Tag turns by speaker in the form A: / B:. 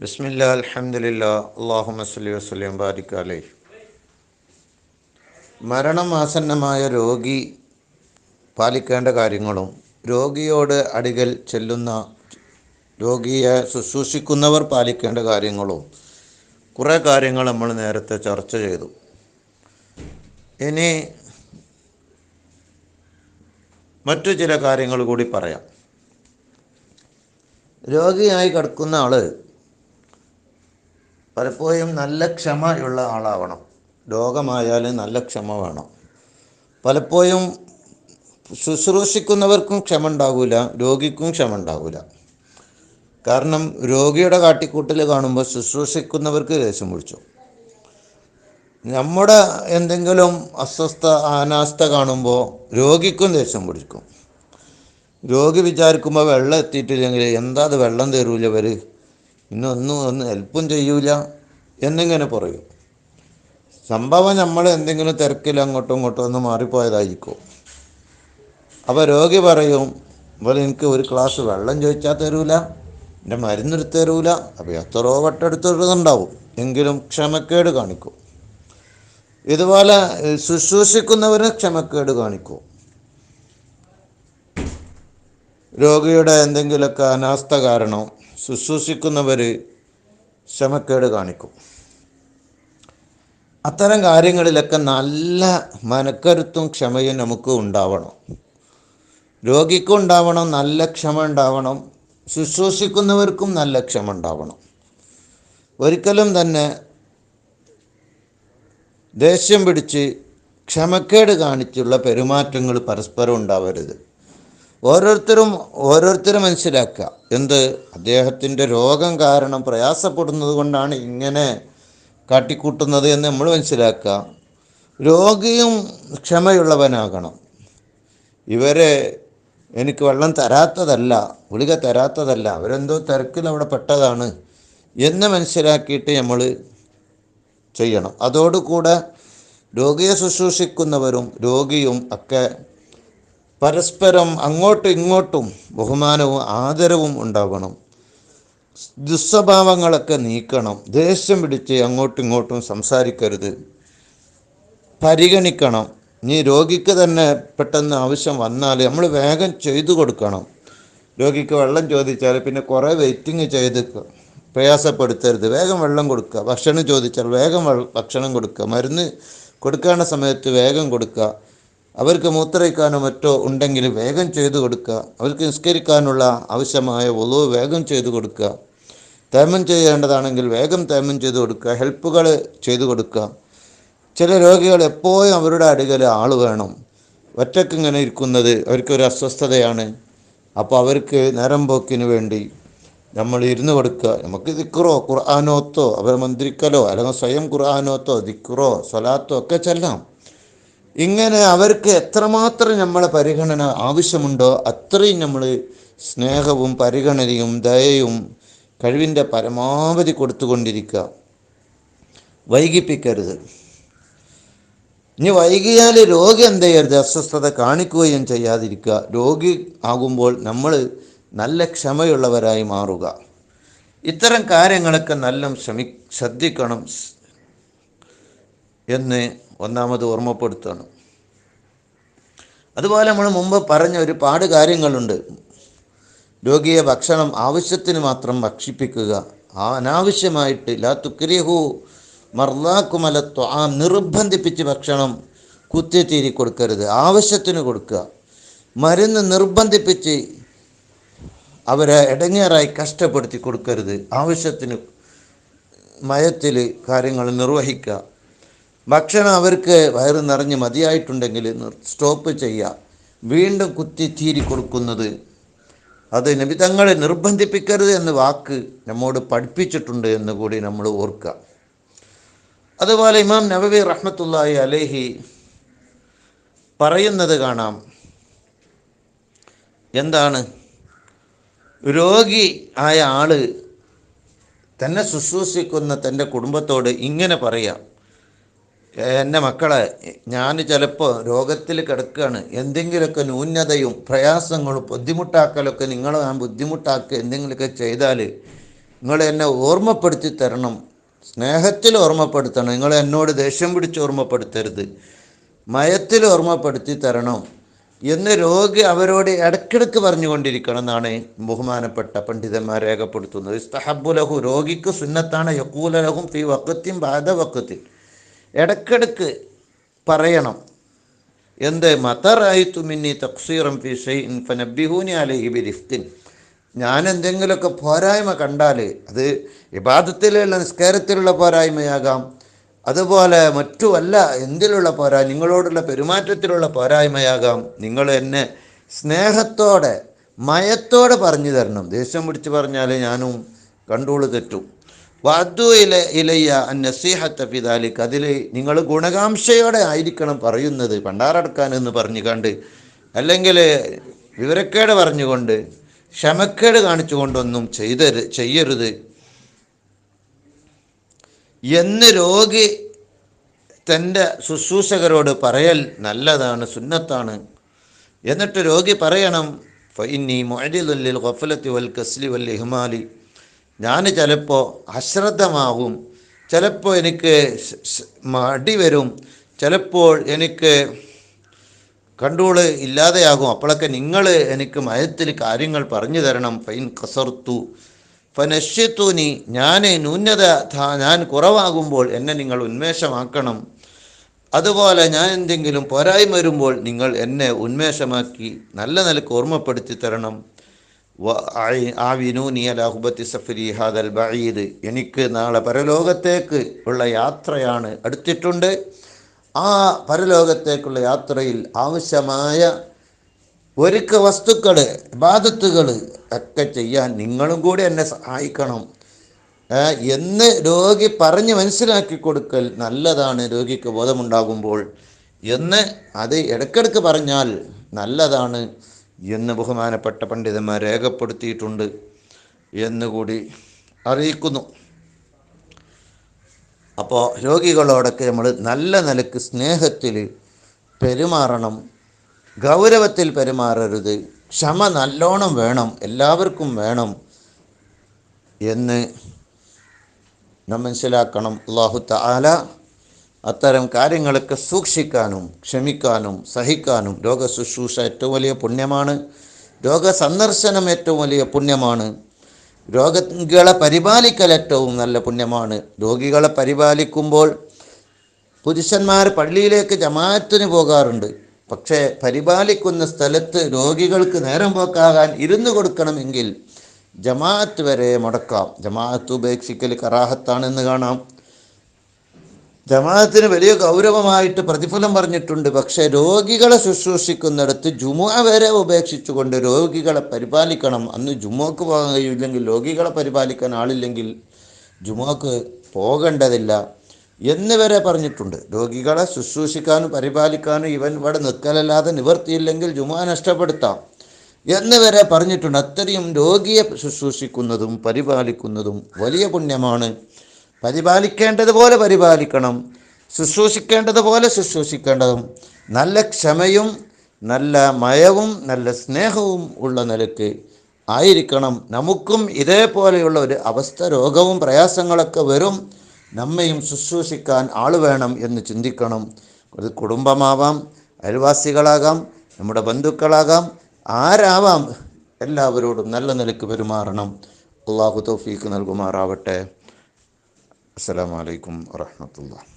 A: ബിസ്മില്ല അൽഹംദുലില്ല അള്ളാഹുമ്മ സ്വല്ലി വസ്ലിം ബാരിക് അലൈഹി. മരണം രോഗി പാലിക്കേണ്ട കാര്യങ്ങളും രോഗിയോട് അടികൾ ചെല്ലുന്ന രോഗിയെ ശുശ്രൂഷിക്കുന്നവർ പാലിക്കേണ്ട കാര്യങ്ങളും കുറേ കാര്യങ്ങൾ നമ്മൾ നേരത്തെ ചർച്ച ചെയ്തു. ഇനി മറ്റു ചില കാര്യങ്ങൾ കൂടി പറയാം. രോഗിയായി കിടക്കുന്ന ആൾ പലപ്പോഴും നല്ല ക്ഷമയുള്ള ആളാവണം. രോഗമായാൽ നല്ല ക്ഷമ വേണം. പലപ്പോഴും ശുശ്രൂഷിക്കുന്നവർക്കും ക്ഷമ ഉണ്ടാകില്ല രോഗിക്കും ക്ഷമ ഉണ്ടാകില്ല കാരണം രോഗിയുടെ കാട്ടിക്കൂട്ടൽ കാണുമ്പോൾ ശുശ്രൂഷിക്കുന്നവർക്ക് ദേഷ്യം പിടിച്ചു. നമ്മുടെ എന്തെങ്കിലും അസ്വസ്ഥ അനാസ്ഥ കാണുമ്പോൾ രോഗിക്കും ദേഷ്യം പിടിക്കും. രോഗി വിചാരിക്കുമ്പോൾ വെള്ളം എത്തിയിട്ടില്ലെങ്കിൽ എന്താ അത് വെള്ളം തരൂല ഇവർ ഇന്നൊന്നും ഒന്ന് ഹെൽപ്പും ചെയ്യൂല എന്നിങ്ങനെ പറയും. സംഭവം നമ്മൾ എന്തെങ്കിലും തിരക്കിൽ അങ്ങോട്ടും ഇങ്ങോട്ടും ഒന്ന് മാറിപ്പോയതായിരിക്കും. അപ്പോൾ രോഗി പറയും അപ്പോൾ എനിക്ക് ഒരു ഗ്ലാസ് വെള്ളം ചോദിച്ചാൽ തരൂല എന്റെ മരുന്നെടുത്ത് തരൂല അപ്പോൾ എത്രയോ വട്ടം എടുത്തിട്ടുണ്ടാവും എങ്കിലും ക്ഷമക്കേട് കാണിക്കും. ഇതുപോലെ ശുശ്രൂഷിക്കുന്നവന് ക്ഷമക്കേട് കാണിക്കും. രോഗിയുടെ എന്തെങ്കിലുമൊക്കെ അനാസ്ഥ കാരണം ശുശ്രൂഷിക്കുന്നവർ ക്ഷമക്കേട് കാണിക്കും. അത്തരം കാര്യങ്ങളിലൊക്കെ നല്ല മനക്കരുത്തും ക്ഷമയും നമുക്ക് ഉണ്ടാവണം. രോഗിക്കും ഉണ്ടാവണം നല്ല ക്ഷമ ഉണ്ടാവണം. ശുശ്രൂഷിക്കുന്നവർക്കും നല്ല ക്ഷമ ഉണ്ടാവണം. ഒരിക്കലും തന്നെ ദേഷ്യം പിടിച്ച് ക്ഷമക്കേട് കാണിച്ചുള്ള പെരുമാറ്റങ്ങൾ പരസ്പരം ഉണ്ടാവരുത്. ഓരോരുത്തരും ഓരോരുത്തരും മനസ്സിലാക്കുക. എന്ത്? അദ്ദേഹത്തിന്റെ രോഗം കാരണം പ്രയാസപ്പെടുന്നത് കൊണ്ടാണ് ഇങ്ങനെ കാട്ടിക്കൂട്ടുന്നത് എന്ന് നമ്മൾ മനസ്സിലാക്കുക. രോഗിയും ക്ഷമയുള്ളവനാകണം. ഇവരെ എനിക്ക് വെള്ളം തരാത്തതല്ല ഗുളിക തരാത്തതല്ല അവരെന്തോ തിരക്കിൽ അവിടെ പെട്ടതാണ് എന്ന് മനസ്സിലാക്കിയിട്ട് നമ്മൾ ചെയ്യണം. അതോടുകൂടെ രോഗിയെ ശുശ്രൂഷിക്കുന്നവരും രോഗിയും ഒക്കെ പരസ്പരം അങ്ങോട്ടും ഇങ്ങോട്ടും ബഹുമാനവും ആദരവും ഉണ്ടാവണം ദുസ്വഭാവങ്ങളൊക്കെ നീക്കണം. ദേഷ്യം പിടിച്ച് അങ്ങോട്ടും ഇങ്ങോട്ടും സംസാരിക്കരുത്. പരിഗണിക്കണം. നീ രോഗിക്ക് തന്നെ പെട്ടെന്ന് ആവശ്യം വന്നാൽ നമ്മൾ വേഗം ചെയ്തു കൊടുക്കണം. രോഗിക്ക് വെള്ളം ചോദിച്ചാൽ പിന്നെ കുറേ വെയിറ്റിംഗ് ചെയ്ത് പ്രയാസപ്പെടുത്തരുത്. വേഗം വെള്ളം കൊടുക്കുക. ഭക്ഷണം ചോദിച്ചാൽ വേഗം ഭക്ഷണം കൊടുക്കുക. മരുന്ന് കൊടുക്കേണ്ട സമയത്ത് വേഗം കൊടുക്കുക. അവർക്ക് മൂത്രയിക്കാനോ മറ്റോ ഉണ്ടെങ്കിൽ വേഗം ചെയ്തു കൊടുക്കുക. അവർക്ക് നിസ്കരിക്കാനുള്ള ആവശ്യമായ ഒളിവ് വേഗം ചെയ്തു കൊടുക്കുക. തേമം ചെയ്യേണ്ടതാണെങ്കിൽ വേഗം തേമം ചെയ്തു കൊടുക്കുക. ഹെൽപ്പുകൾ ചെയ്തു കൊടുക്കുക. ചില രോഗികൾ എപ്പോഴും അവരുടെ അടുക്കൽ ആൾ വേണം. ഒറ്റക്കിങ്ങനെ ഇരിക്കുന്നത് അവർക്കൊരു അസ്വസ്ഥതയാണ്. അപ്പോൾ അവർക്ക് നേരം പോക്കിന് വേണ്ടി നമ്മൾ ഇരുന്ന് കൊടുക്കുക. നമുക്ക് ദിക്റോ ഖുർആാനോത്തോ അവരെ മന്ത്രിക്കലോ അല്ലെങ്കിൽ സ്വയം ഖുർആാനോത്തോ ദിക്റോ സ്വലാത്തോ ഒക്കെ ചെല്ലാം. ഇങ്ങനെ അവർക്ക് എത്രമാത്രം നമ്മളെ പരിഗണന ആവശ്യമുണ്ടോ അത്രയും നമ്മൾ സ്നേഹവും പരിഗണനയും ദയയും കഴിവിന്റെ പരമാവധി കൊടുത്തുകൊണ്ടിരിക്കുക. വൈകിപ്പിക്കരുത്. ഇനി വൈകിയാൽ രോഗി എന്ത് ചെയ്യരുത്? അസ്വസ്ഥത കാണിക്കുകയും ചെയ്യാതിരിക്കുക. രോഗി ആകുമ്പോൾ നമ്മൾ നല്ല ക്ഷമയുള്ളവരായി മാറുക. ഇത്തരം കാര്യങ്ങളൊക്കെ നല്ല ശ്രമി ശ്രദ്ധിക്കണം എന്ന് ഒന്നാമത് ഓർമ്മപ്പെടുത്തണം. അതുപോലെ നമ്മൾ മുമ്പ് പറഞ്ഞ ഒരുപാട് കാര്യങ്ങളുണ്ട്. രോഗിയെ ഭക്ഷണം ആവശ്യത്തിന് മാത്രം ഭക്ഷിപ്പിക്കുക. അനാവശ്യമായിട്ട് ലാ തുക്രിഹു മർദാക്കുമലത്വം ആ നിർബന്ധിപ്പിച്ച് ഭക്ഷണം കുത്തിത്തീരി കൊടുക്കരുത്. ആവശ്യത്തിന് കൊടുക്കുക. മരുന്ന് നിർബന്ധിപ്പിച്ച് അവരെ ഇടങ്ങേറായി കഷ്ടപ്പെടുത്തി കൊടുക്കരുത്. ആവശ്യത്തിന് മയത്തിൽ കാര്യങ്ങൾ നിർവഹിക്കുക. ഭക്ഷണം അവർക്ക് വയറ് നിറഞ്ഞ് മതിയായിട്ടുണ്ടെങ്കിൽ സ്റ്റോപ്പ് ചെയ്യുക. വീണ്ടും കുത്തി തീരി കൊടുക്കുന്നത്. അത് നബിതങ്ങളെ നിർബന്ധിപ്പിക്കരുത് എന്ന വാക്ക് നമ്മോട് പഠിപ്പിച്ചിട്ടുണ്ട് എന്ന് കൂടി നമ്മൾ ഓർക്കുക. അതുപോലെ ഇമാം നബവി റഹ്മത്തുള്ളാഹി അലേഹി പറയുന്നത് കാണാം. എന്താണ്? രോഗി ആയ ആൾ തന്നെ ശുശ്രൂഷിക്കുന്ന തന്റെ കുടുംബത്തോട് ഇങ്ങനെ പറയാം എന്റെ മക്കളെ ഞാൻ ചിലപ്പോൾ രോഗത്തിൽ കിടക്കുകയാണ് എന്തെങ്കിലുമൊക്കെ ന്യൂനതയും പ്രയാസങ്ങളും ബുദ്ധിമുട്ടാക്കലൊക്കെ നിങ്ങൾ ഞാൻ ബുദ്ധിമുട്ടാക്കുക എന്തെങ്കിലുമൊക്കെ ചെയ്താൽ നിങ്ങൾ എന്നെ ഓർമ്മപ്പെടുത്തി തരണം. സ്നേഹത്തിൽ ഓർമ്മപ്പെടുത്തണം. നിങ്ങൾ എന്നോട് ദേഷ്യം പിടിച്ച് ഓർമ്മപ്പെടുത്തരുത്. മയത്തിൽ ഓർമ്മപ്പെടുത്തി തരണം. എന്ന് രോഗി അവരോട് ഇടയ്ക്കിടയ്ക്ക് പറഞ്ഞുകൊണ്ടിരിക്കണം എന്നാണ് ബഹുമാനപ്പെട്ട പണ്ഡിതന്മാർ രേഖപ്പെടുത്തുന്നത്. ഇസ്തഹബുലഹു രോഗിക്ക് സുന്നത്താണ് യക്കൂലലഹും തീ വക്കത്തിൻ ബാധ വക്കത്തിൽ ഇടയ്ക്കിടയ്ക്ക് പറയണം. എന്ത്? മതറായിത്തു മിന്നി തക്സീറം ഫി ഷെയ്ൻ ഫനബിഹൂനി അലൈഹി ബിരിഫ്തിൻ ഞാൻ എന്തെങ്കിലുമൊക്കെ പോരായ്മ കണ്ടാൽ അത് വിവാദത്തിലുള്ള നിസ്കാരത്തിലുള്ള പോരായ്മയാകാം. അതുപോലെ മറ്റുമല്ല എന്തിലുള്ള പോരാ നിങ്ങളോടുള്ള പെരുമാറ്റത്തിലുള്ള പോരായ്മയാകാം. നിങ്ങൾ എന്നെ സ്നേഹത്തോടെ മയത്തോടെ പറഞ്ഞു തരണം. ദേഷ്യം പിടിച്ച് പറഞ്ഞാൽ ഞാനും കണ്ടോൾ തെറ്റും. വധു ഇല ഇലയ്യ നസീഹത്ത പിതാലിക്ക് അതിൽ നിങ്ങൾ ഗുണകാംക്ഷയോടെ ആയിരിക്കണം പറയുന്നത് പണ്ടാറടക്കാൻ എന്ന് പറഞ്ഞു കണ്ട് അല്ലെങ്കിൽ വിവരക്കേട് പറഞ്ഞുകൊണ്ട് ക്ഷമക്കേട് കാണിച്ചുകൊണ്ടൊന്നും ചെയ്തരു ചെയ്യരുത്. എന്ന് രോഗി തന്റെ ശുശ്രൂഷകരോട് പറയൽ നല്ലതാണ് സുന്നത്താണ്. എന്നിട്ട് രോഗി പറയണം ഫൈനി മൊഴിലുള്ളിൽ ഗഫലത്തി വൽ കസ്ലി വൽ ഇഹ്മാലി. ഞാൻ ചിലപ്പോൾ അശ്രദ്ധമാകും ചിലപ്പോൾ എനിക്ക് മടി വരും ചിലപ്പോൾ എനിക്ക് കണ്ട്രോൾ ഇല്ലാതെയാകും. അപ്പോഴൊക്കെ നിങ്ങൾ എനിക്ക് മയത്തിൽ കാര്യങ്ങൾ പറഞ്ഞു തരണം. ഫൈൻ കസർത്തു ഫനശ്യത്തൂനി ഞാൻ ന്യൂനത ഞാൻ കുറവാകുമ്പോൾ എന്നെ നിങ്ങൾ ഉന്മേഷമാക്കണം. അതുപോലെ ഞാൻ എന്തെങ്കിലും പോരായ്മ വരുമ്പോൾ നിങ്ങൾ എന്നെ ഉന്മേഷമാക്കി നല്ല നിലയ്ക്ക് ഓർമ്മപ്പെടുത്തി തരണം. വ- ആയി- ആ വിനൂനി അലാഹുബത്തി സഫരി ഹാദൽ ബഈദ്. എനിക്ക് നാളെ പരലോകത്തേക്ക് ഉള്ള യാത്രയാണ് അടുത്തിട്ടുണ്ട്. ആ പരലോകത്തേക്കുള്ള യാത്രയിൽ ആവശ്യമായ ഒരുക്ക വസ്തുക്കൾ ബാധത്തുകൾ ഒക്കെ ചെയ്യാൻ നിങ്ങളും കൂടി എന്നെ സഹായിക്കണം. എന്ന് രോഗി പറഞ്ഞ് മനസ്സിലാക്കി കൊടുക്കൽ നല്ലതാണ്. രോഗിക്ക് ബോധമുണ്ടാകുമ്പോൾ എന്ന് അത് ഇടയ്ക്കിടയ്ക്ക് പറഞ്ഞാൽ നല്ലതാണ് എന്ന് ബഹുമാനപ്പെട്ട പണ്ഡിതന്മാർ രേഖപ്പെടുത്തിയിട്ടുണ്ട് എന്നുകൂടി അറിയിക്കുന്നു. അപ്പോൾ രോഗികളോടൊക്കെ നമ്മൾ നല്ല നിലയ്ക്ക് സ്നേഹത്തിൽ പെരുമാറണം. ഗൗരവത്തിൽ പെരുമാറരുത്. ക്ഷമ നല്ലോണം വേണം. എല്ലാവർക്കും വേണം എന്ന് നാം മനസ്സിലാക്കണം. അള്ളാഹു താല അത്തരം കാര്യങ്ങളൊക്കെ സൂക്ഷിക്കാനും ക്ഷമിക്കാനും സഹിക്കാനും രോഗ ശുശ്രൂഷ ഏറ്റവും വലിയ പുണ്യമാണ്. രോഗ സന്ദർശനം ഏറ്റവും വലിയ പുണ്യമാണ്. രോഗികളെ പരിപാലിക്കൽ ഏറ്റവും നല്ല പുണ്യമാണ്. രോഗികളെ പരിപാലിക്കുമ്പോൾ പുരുഷന്മാർ പള്ളിയിലേക്ക് ജമാഅത്തിന് പോകാറുണ്ട്. പക്ഷേ പരിപാലിക്കുന്ന സ്ഥലത്ത് രോഗികൾക്ക് നേരം പോക്കാകാൻ ഇരുന്നു കൊടുക്കണമെങ്കിൽ ജമാഅത്ത് വരെ മുടക്കാം. ജമാഅത്ത് ഉപേക്ഷിക്കൽ കറാഹത്താണെന്ന് കാണാം. ജമാഅത്തിന് വലിയ ഗൗരവമായിട്ട് പ്രതിഫലം പറഞ്ഞിട്ടുണ്ട്. പക്ഷേ രോഗികളെ ശുശ്രൂഷിക്കുന്നിടത്ത് ജുമുഅ വരെ ഉപേക്ഷിച്ചുകൊണ്ട് രോഗികളെ പരിപാലിക്കണം. അന്ന് ജുമുഅക്ക് പോകാൻ കഴിയില്ലെങ്കിൽ രോഗികളെ പരിപാലിക്കാൻ ആളില്ലെങ്കിൽ ജുമുഅക്ക് പോകേണ്ടതില്ല. എന്ന് വരെ പറഞ്ഞിട്ടുണ്ട്. രോഗികളെ ശുശ്രൂഷിക്കാനും പരിപാലിക്കാനും ഇവൻ ഇവിടെ നിൽക്കലല്ലാതെ നിവർത്തിയില്ലെങ്കിൽ ജുമാ നഷ്ടപ്പെടുത്താം എന്നിവരെ പറഞ്ഞിട്ടുണ്ട്. അത്രയും രോഗിയെ ശുശ്രൂഷിക്കുന്നതും പരിപാലിക്കുന്നതും വലിയ പുണ്യമാണ്. പരിപാലിക്കേണ്ടതുപോലെ പരിപാലിക്കണം. ശുശ്രൂഷിക്കേണ്ടതുപോലെ ശുശ്രൂഷിക്കേണ്ടതും. നല്ല ക്ഷമയും നല്ല മയവും നല്ല സ്നേഹവും ഉള്ള നിലയ്ക്ക് ആയിരിക്കണം. നമുക്കും ഇതേപോലെയുള്ള ഒരു അവസ്ഥ രോഗവും പ്രയാസങ്ങളൊക്കെ വരും. നമ്മയും ശുശ്രൂഷിക്കാൻ ആൾ വേണം എന്ന് ചിന്തിക്കണം. അത് കുടുംബമാവാം അയൽവാസികളാകാം നമ്മുടെ ബന്ധുക്കളാകാം ആരാവാം എല്ലാവരോടും നല്ല നിലയ്ക്ക് പെരുമാറണം. അള്ളാഹു തൗഫീക്ക് നൽകുമാറാവട്ടെ. അലൈക്കും വറഹ്മത്തുള്ളാഹി.